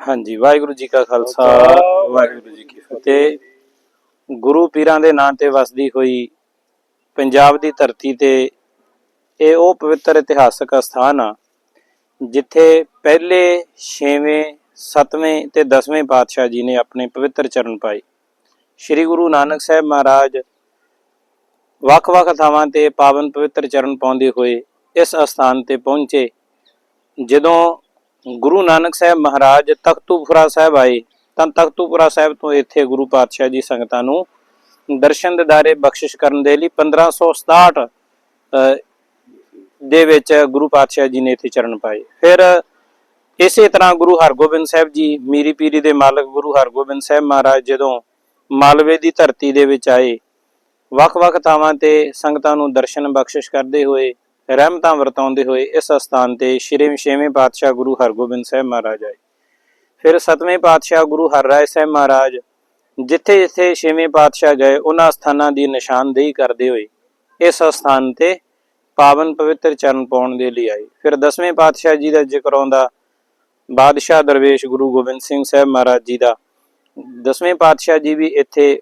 ਹਾਂਜੀ ਵਾਹਿਗੁਰੂ ਜੀ ਕਾ ਖਾਲਸਾ ਵਾਹਿਗੁਰੂ ਜੀ ਕੀ ਫਤਿਹ। ਗੁਰੂ ਪੀਰਾਂ ਦੇ ਨਾਂ ਤੇ ਵਸਦੀ ਹੋਈ ਪੰਜਾਬ ਦੀ ਧਰਤੀ ਤੇ ਇਹ ਉਹ ਪਵਿੱਤਰ ਇਤਿਹਾਸਕ ਸਥਾਨ ਆ ਜਿੱਥੇ ਪਹਿਲੇ 6ਵੇਂ 7ਵੇਂ ਤੇ 10ਵੇਂ ਪਾਤਸ਼ਾਹ ਜੀ ਨੇ ਆਪਣੇ ਪਵਿੱਤਰ ਚਰਨ ਪਾਏ। ਸ੍ਰੀ ਗੁਰੂ ਨਾਨਕ ਸਾਹਿਬ ਮਹਾਰਾਜ ਵੱਖ-ਵੱਖ ਥਾਵਾਂ ਤੇ ਪਾਵਨ ਪਵਿੱਤਰ ਚਰਨ ਪਾਉਂਦੇ ਹੋਏ ਇਸ ਅਸਥਾਨ ਤੇ ਪਹੁੰਚੇ ਜਦੋਂ ਗੁਰੂ ਨਾਨਕ ਸਾਹਿਬ ਮਹਾਰਾਜ ਤਖਤੂਪੁਰਾ ਸਾਹਿਬ ਆਏ ਤਾਂ ਤਖਤੂਪੁਰਾ ਸਾਹਿਬ ਤੋਂ ਇੱਥੇ ਗੁਰੂ ਪਾਤਸ਼ਾਹ ਜੀ ਸੰਗਤਾਂ ਨੂੰ ਦਰਸ਼ਨ ਦਿਦਾਰੇ ਬਖਸ਼ਿਸ਼ ਕਰਨ ਦੇ ਲਈ 1567 ਅਹ, ਦੇ ਵਿੱਚ ਗੁਰੂ ਪਾਤਸ਼ਾਹ ਜੀ ਨੇ ਇੱਥੇ ਚਰਨ ਪਾਏ। ਫਿਰ ਇਸੇ ਤਰ੍ਹਾਂ ਗੁਰੂ ਹਰਗੋਬਿੰਦ ਸਾਹਿਬ ਜੀ ਮੀਰੀ ਪੀਰੀ ਦੇ ਮਾਲਕ ਗੁਰੂ ਹਰਗੋਬਿੰਦ ਸਾਹਿਬ ਮਹਾਰਾਜ ਜਦੋਂ ਮਾਲਵੇ ਦੀ ਧਰਤੀ ਦੇ ਵਿੱਚ ਆਏ ਵੱਖ-ਵੱਖ ਥਾਵਾਂ ਤੇ ਸੰਗਤਾਂ ਨੂੰ ਦਰਸ਼ਨ ਬਖਸ਼ਿਸ਼ ਕਰਦੇ ਹੋਏ ਰਹਿਮਤਾਂ ਵਰਤਾਉਂਦੇ ਹੋਏ ਇਸ ਅਸਥਾਨ ਤੇ ਸ਼੍ਰੀ ਛੇਵੇਂ ਪਾਤਸ਼ਾਹ ਗੁਰੂ ਹਰਗੋਬਿੰਦ ਸਾਹਿਬ ਮਹਾਰਾਜ ਆਏ। ਫਿਰ ਸਤਵੇਂ ਪਾਤਸ਼ਾਹ ਗੁਰੂ ਹਰਰਾਏ ਸਾਹਿਬ ਮਹਾਰਾਜ ਜਿੱਥੇ ਜਿੱਥੇ ਛੇਵੇਂ ਪਾਤਸ਼ਾਹ ਗਏ, ਉਹਨਾਂ ਸਥਾਨਾਂ ਦੀ ਨਿਸ਼ਾਨਦੇਹੀ ਕਰਦੇ ਹੋਏ ਇਸ ਸਥਾਨ ਤੇ ਪਾਵਨ ਪਵਿੱਤਰ ਚਰਨ ਪਾਉਣ ਦੇ ਲਈ ਆਏ। ਫਿਰ ਦਸਵੇਂ ਪਾਤਸ਼ਾਹ ਜੀ ਦਾ ਜ਼ਿਕਰ ਆਉਂਦਾ, ਬਾਦਸ਼ਾਹ ਦਰਵੇਸ਼ ਗੁਰੂ ਗੋਬਿੰਦ ਸਿੰਘ ਸਾਹਿਬ ਮਹਾਰਾਜ ਜੀ ਦਾ। ਦਸਵੇਂ ਪਾਤਸ਼ਾਹ ਜੀ ਵੀ ਇੱਥੇ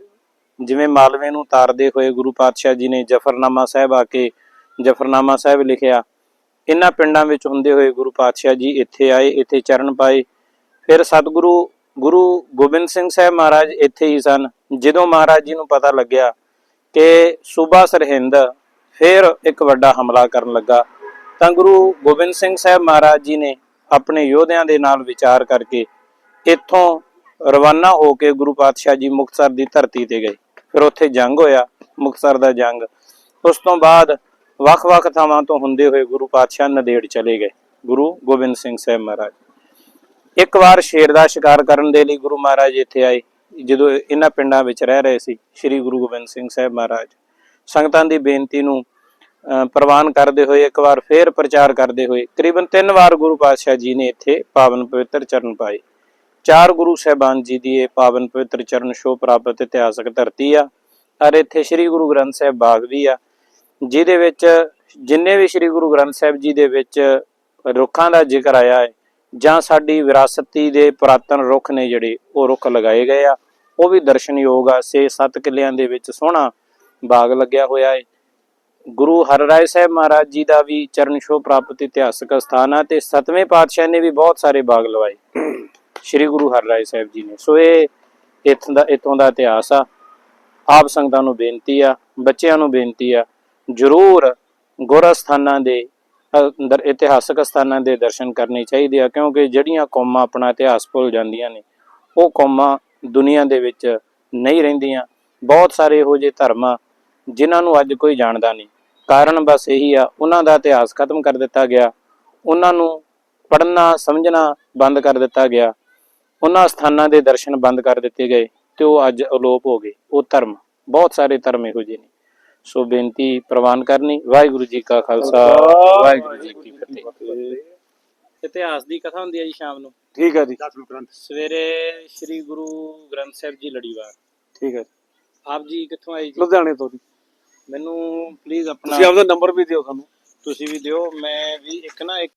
ਜਿਵੇਂ ਮਾਲਵੇ ਨੂੰ ਤਾਰਦੇ ਹੋਏ ਗੁਰੂ ਪਾਤਸ਼ਾਹ ਜੀ ਨੇ ਜਫਰਨਾਮਾ ਸਾਹਿਬ ਆ ਕੇ ਜਫਰਨਾਮਾ ਸਾਹਿਬ ਲਿਖਿਆ ਇਹਨਾਂ ਪਿੰਡਾਂ ਵਿੱਚ ਹੁੰਦੇ ਹੋਏ ਗੁਰੂ ਪਾਤਸ਼ਾਹ ਜੀ ਇੱਥੇ ਆਏ, ਇੱਥੇ ਚਰਨ ਪਾਏ। ਫਿਰ ਸਤਿਗੁਰੂ, ਗੁਰੂ ਗੋਬਿੰਦ ਸਿੰਘ ਸਾਹਿਬ ਮਹਾਰਾਜ ਇੱਥੇ ਹੀ ਸਨ। ਜਦੋਂ ਮਹਾਰਾਜ ਜੀ ਨੂੰ ਪਤਾ ਲੱਗਿਆ ਕਿ ਸੂਬਾ ਸਰਹਿੰਦ ਫਿਰ ਇੱਕ ਵੱਡਾ ਹਮਲਾ ਕਰਨ ਲੱਗਾ, ਤਾਂ ਗੁਰੂ ਗੋਬਿੰਦ ਸਿੰਘ ਸਾਹਿਬ ਮਹਾਰਾਜ ਜੀ ਨੇ ਆਪਣੇ ਯੋਧਿਆਂ ਦੇ ਨਾਲ ਵਿਚਾਰ ਕਰਕੇ ਇੱਥੋਂ ਰਵਾਨਾ ਹੋ ਕੇ ਗੁਰੂ ਪਾਤਸ਼ਾਹ ਜੀ ਮੁਕਤਸਰ ਦੀ ਧਰਤੀ ਤੇ ਗਏ। ਫਿਰ ਉੱਥੇ ਜੰਗ ਹੋਇਆ, ਮੁਕਤਸਰ ਦਾ ਜੰਗ। ਉਸ ਤੋਂ ਬਾਅਦ ਵੱਖ-ਵੱਖ ਥਾਵਾਂ ਤੋਂ ਹੁੰਦੇ ਹੋਏ ਗੁਰੂ ਪਾਤਸ਼ਾਹ ਨਦੇੜ ਚਲੇ ਗਏ। ਗੁਰੂ ਗੋਬਿੰਦ ਸਿੰਘ ਸਾਹਿਬ ਮਹਾਰਾਜ। ਇੱਕ ਵਾਰ ਸ਼ੇਰ ਦਾ ਸ਼ਿਕਾਰ ਕਰਨ ਦੇ ਲਈ ਗੁਰੂ ਮਹਾਰਾਜ ਇੱਥੇ ਆਏ। ਜਦੋਂ ਇਹਨਾਂ ਪਿੰਡਾਂ ਵਿੱਚ ਰਹਿ ਰਹੇ ਸੀ ਸ੍ਰੀ ਗੁਰੂ ਗੋਬਿੰਦ ਸਿੰਘ ਸਾਹਿਬ ਮਹਾਰਾਜ। ਸੰਗਤਾਂ ਦੀ ਬੇਨਤੀ ਨੂੰ ਅਹ, ਪ੍ਰਵਾਨ ਕਰਦੇ ਹੋਏ ਇੱਕ ਵਾਰ ਫੇਰ ਪ੍ਰਚਾਰ ਕਰਦੇ ਹੋਏ ਕਰੀਬਨ ਤਿੰਨ ਵਾਰ ਗੁਰੂ ਪਾਤਸ਼ਾਹ ਜੀ ਨੇ ਇੱਥੇ ਪਾਵਨ ਪਵਿੱਤਰ ਚਰਨ ਪਾਏ। ਚਾਰ ਗੁਰੂ ਸਾਹਿਬਾਨ ਜੀ ਦੀ ਇਹ ਪਾਵਨ ਪਵਿੱਤਰ ਚਰਨ ਸ਼ੋ ਪ੍ਰਾਪਤ ਇਤਿਹਾਸਕ ਧਰਤੀ ਆ। ਔਰ ਇੱਥੇ ਸ੍ਰੀ ਗੁਰੂ ਗ੍ਰੰਥ ਸਾਹਿਬ ਬਾਗ ਵੀ ਆ। ਜਿਹਦੇ ਵਿੱਚ ਜਿੰਨੇ ਵੀ ਸ੍ਰੀ ਗੁਰੂ ਗ੍ਰੰਥ ਸਾਹਿਬ ਜੀ ਦੇ ਵਿੱਚ ਰੁੱਖਾਂ ਦਾ ਜ਼ਿਕਰ ਆਇਆ ਹੈ ਜਾਂ ਸਾਡੀ ਵਿਰਾਸਤੀ ਦੇ ਪੁਰਾਤਨ ਰੁੱਖ ਨੇ ਜਿਹੜੇ ਉਹ ਰੁੱਖ ਲਗਾਏ ਗਏ ਆ, ਉਹ ਵੀ ਦਰਸ਼ਨਯੋਗ ਆ ਸੇ ਸੱਤ ਕਿਲਿਆਂ ਦੇ ਵਿੱਚ ਸੋਹਣਾ ਬਾਗ ਲੱਗਿਆ ਹੋਇਆ ਹੈ। ਗੁਰੂ ਹਰਰਾਏ ਸਾਹਿਬ ਮਹਾਰਾਜ ਜੀ ਦਾ ਵੀ ਚਰਨ ਛੋਹ ਪ੍ਰਾਪਤ ਇਤਿਹਾਸਕ ਸਥਾਨ ਆ ਤੇ ਸਤਵੇਂ ਪਾਤਸ਼ਾਹ ਨੇ ਵੀ ਬਹੁਤ ਸਾਰੇ ਬਾਗ ਲਵਾਏ ਸ੍ਰੀ ਗੁਰੂ ਹਰਰਾਏ ਸਾਹਿਬ ਜੀ ਨੇ। ਸੋ ਇਹ ਇੱਥੋਂ ਦਾ ਇੱਥੋਂ ਦਾ ਇਤਿਹਾਸ ਆ। ਆਪ ਸੰਗਤਾਂ ਨੂੰ ਬੇਨਤੀ ਆ, ਬੱਚਿਆਂ ਨੂੰ ਬੇਨਤੀ ਆ ਜਰੂਰ ਗੁਰ ਸਥਾਨਾਂ ਦੇ ਅੰਦਰ ਇਤਿਹਾਸਕ ਸਥਾਨਾਂ ਦੇ ਦਰਸ਼ਨ ਕਰਨੇ ਚਾਹੀਦੇ ਆ, ਕਿਉਂਕਿ ਜਿਹੜੀਆਂ ਕੌਮਾਂ ਆਪਣਾ ਇਤਿਹਾਸ ਭੁੱਲ ਜਾਂਦੀਆਂ ਨੇ, ਉਹ ਕੌਮਾਂ ਦੁਨੀਆ ਦੇ ਵਿੱਚ ਨਹੀਂ ਰਹਿੰਦੀਆਂ। ਬਹੁਤ ਸਾਰੇ ਇਹੋ ਜਿਹੇ ਧਰਮ ਆ, ਜਿਨ੍ਹਾਂ ਨੂੰ ਅੱਜ ਕੋਈ ਜਾਣਦਾ ਨਹੀਂ। ਕਾਰਨ ਬਸ ਇਹੀ ਆ, ਉਹਨਾਂ ਦਾ ਇਤਿਹਾਸ ਖਤਮ ਕਰ ਦਿੱਤਾ ਗਿਆ, ਉਹਨਾਂ ਨੂੰ ਪੜ੍ਹਨਾ, ਸਮਝਣਾ ਬੰਦ ਕਰ ਦਿੱਤਾ ਗਿਆ, ਉਹਨਾਂ ਸਥਾਨਾਂ ਦੇ ਦਰਸ਼ਨ ਬੰਦ ਕਰ ਦਿੱਤੇ ਗਏ, ਤੇ ਉਹ ਅੱਜ ਅਲੋਪ ਹੋ ਗਏ। ਉਹ ਧਰਮ, ਬਹੁਤ ਸਾਰੇ ਧਰਮ ਇਹੋ ਜਿਹੇ ਨੇ। ਸੋ ਬੇਨਤੀ ਪ੍ਰਵਾਨ ਕਰਨੀ। ਵਾਹਿਗੁਰੂ ਜੀ ਕਾ ਖਾਲਸਾ। ਵਾਹਿਗੁਰੂ ਜੀ ਕੀ ਫਤਿਹ। ਇਤਿਹਾਸ ਦੀ ਕਥਾ ਹੁੰਦੀ ਹੈ ਜੀ ਸ਼ਾਮ ਨੂੰ। ਠੀਕ ਹੈ ਜੀ। ਸਵੇਰੇ ਸ੍ਰੀ ਗੁਰੂ ਗ੍ਰੰਥ ਸਾਹਿਬ ਜੀ ਲੜੀਵਾਰ ਠੀਕ ਹੈ ਆਪ ਜੀ ਕਿੱਥੋਂ ਆਏ ਜੀ? ਲੁਧਿਆਣੇ ਤੋਂ ਜੀ। ਮੈਨੂੰ ਪਲੀਜ਼ ਆਪਣਾ ਤੁਸੀਂ ਆਪਦਾ ਨੰਬਰ ਵੀ ਦਿਓ ਸਾਨੂੰ। ਤੁਸੀਂ ਵੀ ਦਿਓ। ਮੈਂ ਵੀ ਇੱਕ ਨਾ ਇੱਕ